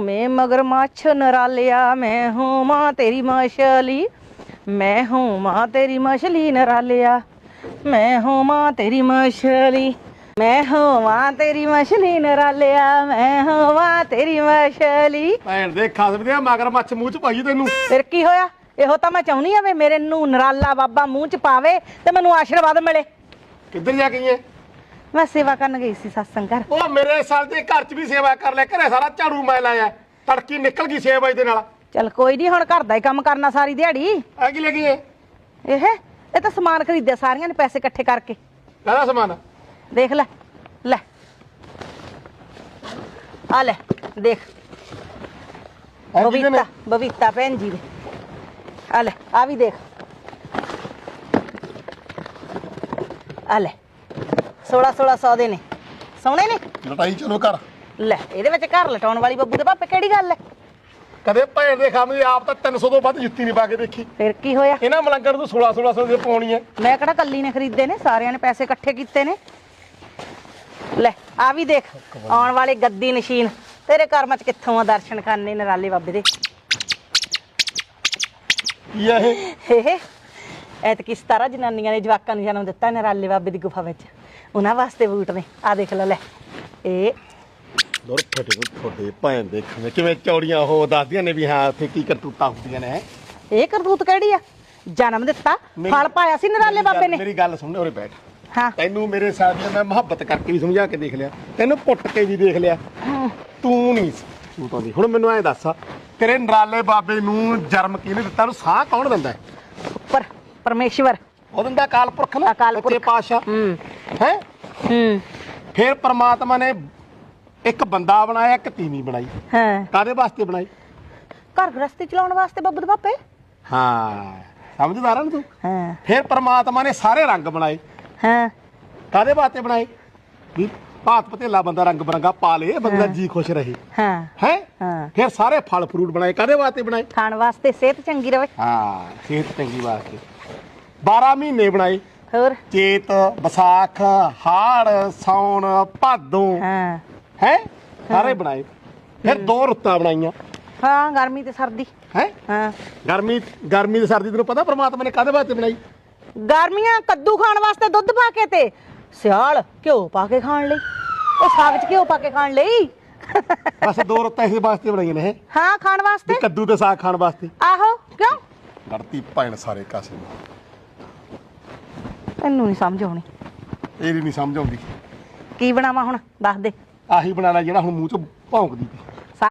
में मगरमच्छ नरालिया मैं हूँ माँ तेरी मछली मैं हूँ माँ तेरी मछली नरालिया मैं हूँ माँ तेरी मछली मैं हूँ माँ तेरी मछली नरालिया मैं हूँ माँ तेरी मछली ਭੈਣ ਦੇ ਖਸਮ ਦੇ ਮਗਰ ਮੱਛ ਮੂੰਹ ਚ ਪਾਈ ਤੈਨੂੰ ਫਿਰ ਕੀ ਹੋਇਆ ਇਹੋ ਤਾਂ ਮੈਂ ਚਾਹੁੰਦੀ ਆ ਵੀ ਮੇਰੇ ਨੂੰ ਨਰਾਲਾ ਬਾਬਾ ਮੂੰਹ ਚ ਪਾਵੇ ਤੇ ਮੈਨੂੰ ਆਸ਼ੀਰਵਾਦ ਮਿਲੇ ਕਿੱਧਰ ਜਾ ਗਈ ਐ ਮੈਂ ਸੇਵਾ ਕਰਨ ਗਈ ਸੀ ਸਤਸੰਗ ਘਰ। ਉਹ ਮੇਰੇ ਸਾਲ ਦੇ ਘਰ ਚ ਵੀ ਸੇਵਾ ਕਰ ਲੈ ਘਰੇ ਸਾਰਾ ਝਾੜੂ ਮੈਂ ਲਾਇਆ। ਤੜਕੀ ਨਿਕਲ ਗਈ 6 ਵਜੇ ਦੇ ਨਾਲ। ਚਲ ਕੋਈ ਨਹੀਂ ਹੁਣ ਘਰ ਦਾ ਹੀ ਕੰਮ ਕਰਨਾ ਸਾਰੀ ਦਿਹਾੜੀ। ਆ ਕੀ ਲੱਗੀ ਐ ਇਹ ਇਹ ਤਾਂ ਸਮਾਨ ਖਰੀਦਿਆ ਸਾਰੀਆਂ ਨੇ ਪੈਸੇ ਇਕੱਠੇ ਕਰਕੇ। ਕਾਹਦਾ ਸਮਾਨ? ਦੇਖ ਲੈ ਲੈ। ਆ ਲੈ ਦੇਖ। ਆ ਕਿਹਦੇ ਨੇ? ਬਬੀਤਾ ਬਬੀਤਾ ਭੈਣ ਜੀ ਦੇ। ਆ ਲੈ ਆ ਵੀ ਦੇਖ। ਆ ਲੈ। 16 1600 ਦੇ ਨੇ। ਸੋਹਣੇ ਨੇ? ਲਟਾਈ ਚਲੋ ਕਰ ਲੈ ਇਹਦੇ ਵਿੱਚ ਘਰ ਲਟਾਉਣ ਵਾਲੀ ਬੱਬੂ ਦੇ ਪਾਪੇ ਕਿਹੜੀ ਗੱਲ ਹੈ ਕਦੇ ਭੈਣ ਦੇ ਖਾਮੇ ਆਪ ਤਾਂ 300 ਤੋਂ ਵੱਧ ਜੁੱਤੀ ਨਹੀਂ ਪਾ ਕੇ ਦੇਖੀ। ਫਿਰ ਕੀ ਹੋਇਆ? ਇਹਨਾਂ ਮਲੰਗਰ ਨੂੰ 16 1600 ਦੇ ਪਾਉਣੀ ਐ ਮੈਂ ਕਿਹੜਾ ਕੱਲੀ ਨੇ ਖਰੀਦੇ ਨੇ ਸਾਰਿਆਂ ਨੇ ਪੈਸੇ ਇਕੱਠੇ ਕੀਤੇ ਨੇ। ਲੈ ਆ ਵੀ ਦੇਖ ਆਉਣ ਵਾਲੇ ਗੱਦੀ ਨਸ਼ੀਨ। ਤੇਰੇ ਕਰਮਾਂ ਚ ਕਿੱਥੋਂ ਆ ਦਰਸ਼ਨ ਕਰਨੇ ਨਰਾਲੇ ਬਾਬੇ ਦੇ? ਐ ਇਹ? ਹੇ ਹੇ ਐਤ ਕਿਸ ਤਰ੍ਹਾਂ ਜਨਾਨੀਆਂ ਨੇ ਜਵਾਕਾਂ ਨੂੰ ਜਨਮ ਦਿੱਤਾ ਨਰਾਲੇ ਬਾਬੇ ਦੀ ਗੁਫਾ ਵਿੱਚ। ਉਹਨਾਂ ਵਾਸਤੇ ਬੂਟ ਨੇ। ਆ ਦੇਖ ਲੈ ਲੈ। ਇਹ ਦੁਰ ਫਟੇ ਫਟੇ ਭੈਣ ਦੇ ਖਾਮੇ। ਕਿਵੇਂ ਚੌੜੀਆਂ ਉਹ ਦੱਸਦੀਆਂ ਨੇ ਵੀ ਹਾਂ ਉੱਥੇ ਕੀ ਕਰਤੂਤਾਂ ਹੁੰਦੀਆਂ ਨੇ ਇਹ ਕਰਤੂਤ ਕਿਹੜੀ ਆ? ਜਨਮ ਦਿੱਤਾ ਫਲ ਪਾਇਆ ਸੀ ਨਰਾਲੇ ਬਾਬੇ ਨੇ। ਮੇਰੀ ਗੱਲ ਸੁਣ ਉਰੇ ਬੈਠ। ਹਾਂ। ਤੈਨੂੰ ਮੇਰੇ ਸਾਥ ਦੀ ਮੈਂ ਮੁਹੱਬਤ ਕਰਕੇ ਵੀ ਸਮਝਾ ਕੇ ਦੇਖ ਲਿਆ। ਤੈਨੂੰ ਪੁੱਟ ਕੇ ਵੀ ਦੇਖ ਲਿਆ। ਤੂੰ ਨਹੀਂ ਤੂੰ ਤਾਂ ਨਹੀਂ। ਹੁਣ ਮੈਨੂੰ ਐਂ ਦੱਸ ਤੇਰੇ ਨਰਾਲੇ ਬਾਬੇ ਨੂੰ ਜਨਮ ਕਿਹਨੇ ਦਿੱਤਾ? ਉਹਨੂੰ ਸਾਹ ਕੌਣ ਦਿੰਦਾ ਹੈ? ਪਰ ਪਰਮੇਸ਼ਵਰ। ਉਹ ਦਿੰਦਾ ਅਕਾਲ ਪੁਰਖ ਨਾ ਅਕਾਲ ਸੱਚੇ ਪੁਰਖ। ਪਾਤਸ਼ਾਹ। ਹੂੰ। ਹੈ? ਹੂੰ। ਫਿਰ ਪ੍ਰਮਾਤਮਾ ਨੇ ਇੱਕ ਬੰਦਾ ਬਣਾਇਆ ਇੱਕ ਤੀਵੀਂ ਬਣਾਈ। ਹਾਂ। ਕਾਦੇ ਵਾਸਤੇ ਬਣਾਈ? ਘਰ ਗ੍ਰਸਤੀ ਚਲਾਉਣ ਵਾਸਤੇ ਬੱਬੂ ਦੇ ਪਾਪੇ। ਹਾਂ ਸਮਝਦਾਰ ਆ ਨਾ ਤੂੰ? ਹਾਂ। ਫਿਰ ਪ੍ਰਮਾਤਮਾ ਨੇ ਸਾਰੇ ਰੰਗ ਬਣਾਏ। ਹਾਂ। ਕਾਦੇ ਵਾਸਤੇ ਬਣਾਏ? ਵੀ ਭਾਤ ਪਤੇਲਾ ਬੰਦਾ ਰੰਗ ਬਰੰਗਾ ਪਾ ਲੇ ਬੰਦਾ ਜੀ ਖੁਸ਼ ਰਹੇ। ਹਾਂ। ਹੈ? ਹਾਂ। ਫਿਰ ਸਾਰੇ ਫਲ ਫਰੂਟ ਬਣਾਏ ਕਾਦੇ ਵਾਸਤੇ ਬਣਾਏ? ਖਾਣ ਵਾਸਤੇ ਸਿਹਤ ਚੰਗੀ ਰਵੇ। ਹਾਂ ਸਿਹਤ ਚੰਗੀ ਵਾਸਤੇ। 12 ਮਹੀਨੇ ਬਣਾਏ। ਹੋਰ? ਚੇਤ ਵਿਸਾਖ ਹਾੜ ਸੌਣ ਭਾਦੋਂ। ਹਾਂ। ਹੈ? ਸਾਰੇ ਬਣਾਏ। ਫਿਰ ਦੋ ਰੁੱਤਾਂ ਬਣਾਈਆਂ। ਹਾਂ ਗਰਮੀ ਤੇ ਸਰਦੀ। ਹੈ? ਹਾਂ। ਗਰਮੀ ਗਰਮੀ ਤੇ ਸਰਦੀ ਤੈਨੂੰ ਪਤਾ ਪ੍ਰਮਾਤਮਾ ਨੇ ਕਾਦੇ ਵਾਸਤੇ ਬਣਾਈ? ਗਰਮੀਆਂ ਕੱਦੂ ਖਾਣ ਵਾਸਤੇ ਦੁੱਧ ਪਾ ਕੇ ਤੇ ਸਿਆਲ ਘਿਓ ਪਾ ਕੇ ਖਾਣ ਲਈ? ਉਹ ਸਾਗ 'ਚ ਘਿਓ ਪਾ ਕੇ ਖਾਣ ਲਈ? ਬਸ ਦੋ ਰੁੱਤਾਂ ਇਸ ਵਾਸਤੇ ਬਣਾਈਆਂ ਨੇ ਇਹ। ਹਾਂ ਖਾਣ ਵੀ ਵਾਸਤੇ ਕੱਦੂ ਤੇ ਸਾਗ ਖਾਣ ਵਾਸਤੇ। ਆਹੋ ਕਿਉਂ? ਲੜਤੀ ਭੈਣ ਸਾਰੇ ਕਾਸੇ ਨੂੰ। ਤੈਨੂੰ ਨਹੀਂ ਸਮਝ ਆਉਣੀ। ਇਹਦੀ ਨਹੀਂ ਸਮਝ ਆਉਂਦੀ। ਕੀ ਬਣਾਵਾਂ ਹੁਣ? ਦੱਸ ਦੇ। ਆਹੀ ਬਣਾ ਲੈ ਜਿਹੜਾ ਹੁਣ ਮੂੰਹ ਚ ਭੌਂਕਦੀ ਪਈ।